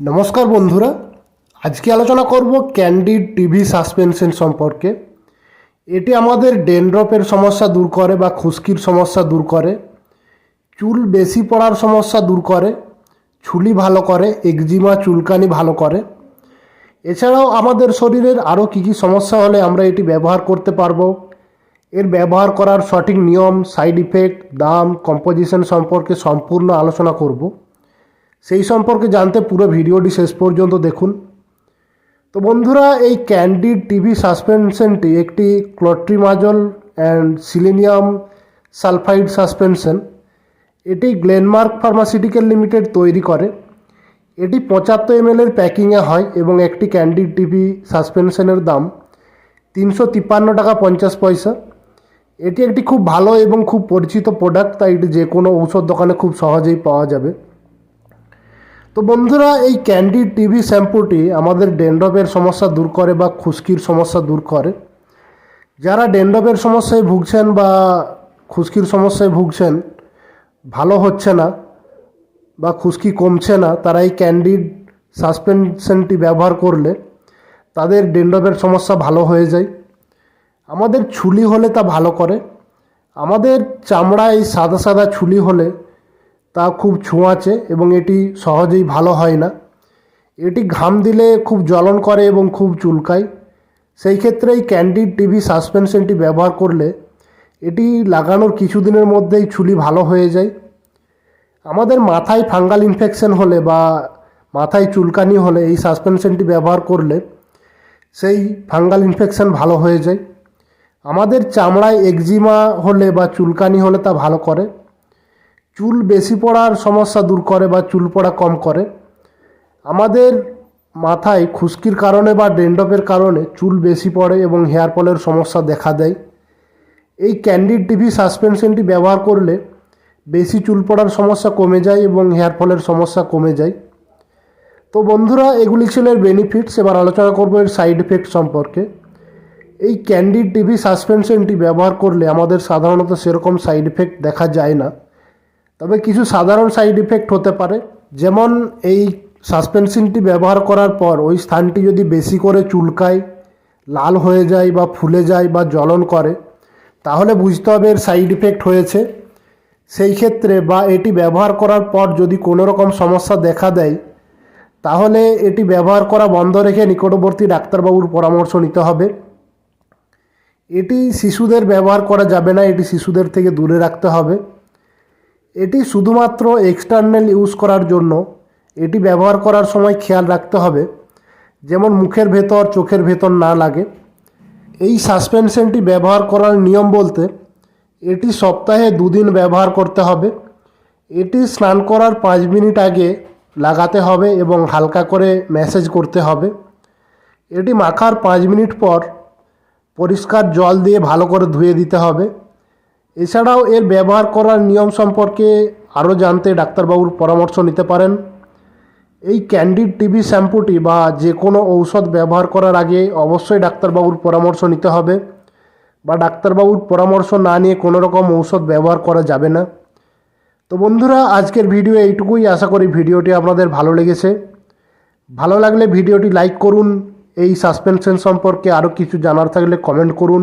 নমস্কার বন্ধুরা, আজকে আলোচনা করব ক্যান্ডিড টিভি সাসপেনশন সম্পর্কে। এটি আমাদের ডেনড্রপের সমস্যা দূর করে বা খুশকির সমস্যা দূর করে, চুল বেশি পড়ার সমস্যা দূর করে, ছুলি ভালো করে, একজিমা, চুলকানি ভালো করে। এছাড়াও আমাদের শরীরের আরও কী কী সমস্যা হলে আমরা এটি ব্যবহার করতে পারব। এর ব্যবহার করার সঠিক নিয়ম সাইড ইফেক্ট দাম কম্পোজিশন সম্পর্কে সম্পূর্ণ আলোচনা করব। সেই সম্পর্কে জানতে পুরো ভিডিওটি শেষ পর্যন্ত দেখুন। তো বন্ধুরা, এই ক্যান্ডিড টিভি সাসপেনশনটি একটি clotrimazole and selenium sulphide suspension এটি গ্লেনমার্ক ফার্মাসিউটিক্যাল লিমিটেড তৈরি করে। এটি পঁচাত্তর এম এর প্যাকিংয়ে হয় এবং একটি ক্যান্ডিড টিভি সাসপেনশনের দাম তিনশো তিপ্পান্ন টাকা পঞ্চাশ পয়সা। এটি একটি খুব ভালো এবং খুব পরিচিত প্রোডাক্ট তাই এটি যে কোনো ঔষধ দোকানে খুব সহজেই পাওয়া যাবে। তো বন্ধুরা, এই ক্যান্ডি টিভি শ্যাম্পুটি আমাদের ডেন্ড্রফের সমস্যা দূর করে বা খুশকির সমস্যা দূর করে। যারা ডেন্ড্রফের সমস্যায় ভুগছেন বা খুশকির সমস্যায় ভুগছেন, ভালো হচ্ছে না বা খুশকি কমছে না, তারা এই ক্যান্ডিড সাসপেনশনটি ব্যবহার করলে তাদের ডেন্ড্রফের সমস্যা ভালো হয়ে যায়। আমাদের ছুলি হলে তা ভালো করে। আমাদের চামড়ায় সাদা সাদা ছুলি হলে তা খুব ছোঁয়াচে এবং এটি সহজেই ভালো হয় না। এটি ঘাম দিলে খুব জ্বলন করে এবং খুব চুলকায়। সেই ক্ষেত্রে এই ক্যান্ডিড টিভি সাসপেনশনটি ব্যবহার করলে এটি লাগানোর কিছুদিনের মধ্যেই ছুলি ভালো হয়ে যায়। আমাদের মাথায় ফাঙ্গাল ইনফেকশন হলে বা মাথায় চুলকানি হলে এই সাসপেনশনটি ব্যবহার করলে সেই ফাঙ্গাল ইনফেকশন ভালো হয়ে যায়। আমাদের চামড়ায় একজিমা হলে বা চুলকানি হলে তা ভালো করে। চুল বেশি পড়ার সমস্যা দূর করে বা চুল পড়া কম করে। আমাদের মাথায় খুশকির কারণে বা ডেন্ডপের কারণে চুল বেশি পড়ে এবং হেয়ার ফলের সমস্যা দেখা দেয়। এই ক্যান্ডিড টিভি সাসপেনশনটি ব্যবহার করলে বেশি চুল পড়ার সমস্যা কমে যায় এবং হেয়ার ফলের সমস্যা কমে যায়। তো বন্ধুরা, এগুলি ছিল এর বেনিফিটস এবার আলোচনা করব এর সাইড এফেক্ট সম্পর্কে। এই ক্যান্ডিড টিভি সাসপেনশনটি ব্যবহার করলে আমাদের সাধারণত সেরকম সাইড এফেক্ট দেখা যায় না। তবে কিছু সাধারণ সাইড ইফেক্ট হতে পারে। যেমন এই সাসপেনশনটি ব্যবহার করার পর ওই স্থানটি যদি বেশি করে চুলকায়, লাল হয়ে যায় বা ফুলে যায় বা জ্বলন করে, তাহলে বুঝতে হবে এর সাইড ইফেক্ট হয়েছে। সেই ক্ষেত্রে বা এটি ব্যবহার করার পর যদি কোনো রকম সমস্যা দেখা দেয়, তাহলে এটি ব্যবহার করা বন্ধ রেখে নিকটবর্তী ডাক্তারবাবুর পরামর্শ নিতে হবে। এটি শিশুদের ব্যবহার করা যাবে না, এটি শিশুদের থেকে দূরে রাখতে হবে। এটি শুধুমাত্র এক্সটার্নাল ইউজ করার জন্য। এটি ব্যবহার করার সময় খেয়াল রাখতে হবে, যেমন মুখের ভেতর, চোখের ভেতর না লাগে। এই সাসপেনশনটি ব্যবহার করার নিয়ম বলতে, এটি সপ্তাহে দুদিন ব্যবহার করতে হবে। এটি স্নান করার পাঁচ মিনিট আগে লাগাতে হবে এবং হালকা করে ম্যাসেজ করতে হবে। এটি মাখার পাঁচ মিনিট পর পরিষ্কার জল দিয়ে ভালো করে ধুয়ে দিতে হবে। এছাড়াও এর ব্যবহার করার নিয়ম সম্পর্কে আরও জানতে ডাক্তারবাবুর পরামর্শ নিতে পারেন। এই ক্যান্ডিড টিভি শ্যাম্পুটি বা যে কোনো ঔষধ ব্যবহার করার আগে অবশ্যই ডাক্তারবাবুর পরামর্শ নিতে হবে বা ডাক্তারবাবুর পরামর্শ না নিয়ে কোনো রকম ঔষধ ব্যবহার করা যাবে না। তো বন্ধুরা, আজকের ভিডিও এইটুকুই। আশা করি ভিডিওটি আপনাদের ভালো লেগেছে। ভালো লাগলে ভিডিওটি লাইক করুন। এই সাসপেনশন সম্পর্কে আরও কিছু জানার থাকলে কমেন্ট করুন।